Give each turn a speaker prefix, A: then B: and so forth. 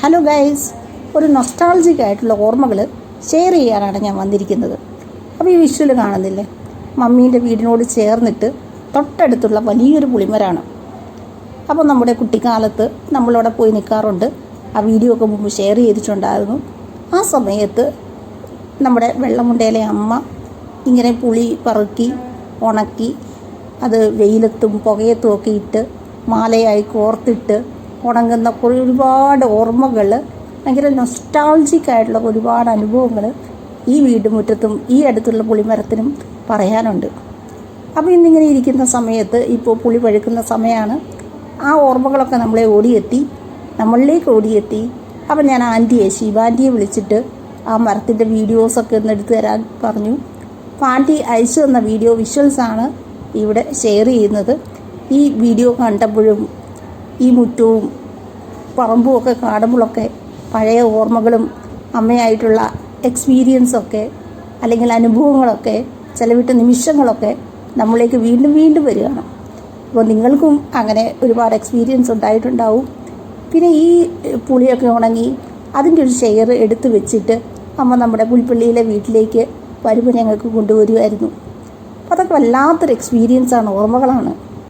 A: Hello guys ഒരു nostalgic ആയിട്ടുള്ള ഓർമ്മകൾ ഷെയർ ചെയ്യാനാണ് ഞാൻ വന്നിരിക്കുന്നത്. അപ്പോൾ ഈ വിഷ്വൽ കാണുന്നില്ലേ? മമ്മീന്റെ വീടിനോട് ചേർന്നിട്ട് തൊട്ടടുത്തുള്ള വലിയൊരു പുളിമരാണ്. അപ്പോൾ നമ്മുടെ കുട്ടിക്കാലത്ത് നമ്മളവിടെ പോയി നിൽക്കാറുണ്ട് ആ വീഡിയോ ഒക്കെ മുമ്പ് ഷെയർ ചെയ്തിട്ടുണ്ടായിരുന്നു. ആ സമയത്ത് നമ്മുടെ വെള്ളമുണ്ടയിലെ അമ്മ ഇങ്ങനെ പുളി പറക്കി ഉണക്കി അത് വെയിലത്തും പുകയത്തും ഒക്കെ ഇട്ട് മാലയായി കോർത്തിട്ട് ഉണങ്ങുന്ന കുറേ ഒരുപാട് ഓർമ്മകൾ ഭയങ്കര നൊസ്റ്റാൾജിക് ആയിട്ടുള്ള ഒരുപാട് അനുഭവങ്ങൾ ഈ വീടുമുറ്റത്തും ഈ അടുത്തുള്ള പുളിമരത്തിനും പറയാനുണ്ട്. അപ്പോൾ ഇന്നിങ്ങനെ ഇരിക്കുന്ന സമയത്ത് ഇപ്പോൾ പുളി പഴുക്കുന്ന സമയമാണ് ആ ഓർമ്മകളൊക്കെ നമ്മളെ ഓടിയെത്തി നമ്മളിലേക്ക് ഓടിയെത്തി. അപ്പം ഞാൻ ആന്റിയെ ശിവാന്റിയെ വിളിച്ചിട്ട് ആ മരത്തിന്റെ വീഡിയോസൊക്കെ ഒന്ന് എടുത്തു തരാൻ പറഞ്ഞു. അപ്പോൾ ആന്റി അയച്ചു തന്ന വീഡിയോ വിഷ്വൽസാണ് ഇവിടെ ഷെയർ ചെയ്യുന്നത്. ഈ വീഡിയോ കണ്ടപ്പോഴും ഈ മുറ്റവും പറമ്പുമൊക്കെ കാണുമ്പോഴൊക്കെ പഴയ ഓർമ്മകളും അമ്മയായിട്ടുള്ള എക്സ്പീരിയൻസൊക്കെ അല്ലെങ്കിൽ അനുഭവങ്ങളൊക്കെ ചിലവിട്ട നിമിഷങ്ങളൊക്കെ നമ്മളേക്ക് വീണ്ടും വീണ്ടും വരികയാണ്. അപ്പോൾ നിങ്ങൾക്കും അങ്ങനെ ഒരുപാട് എക്സ്പീരിയൻസ് ഉണ്ടായിട്ടുണ്ടാവും. പിന്നെ ഈ പുളിയൊക്കെ ഉണങ്ങി അതിന്റെ ഒരു ഷെയർ എടുത്ത് വെച്ചിട്ട് അമ്മ നമ്മുടെ പുൽപ്പള്ളിയിലെ വീട്ടിലേക്ക് വരുമ്പോൾ ഞങ്ങൾക്ക് കൊണ്ടുവരുമായിരുന്നു അതൊക്കെ വല്ലാത്തൊരു എക്സ്പീരിയൻസാണ് ഓർമ്മകളാണ്.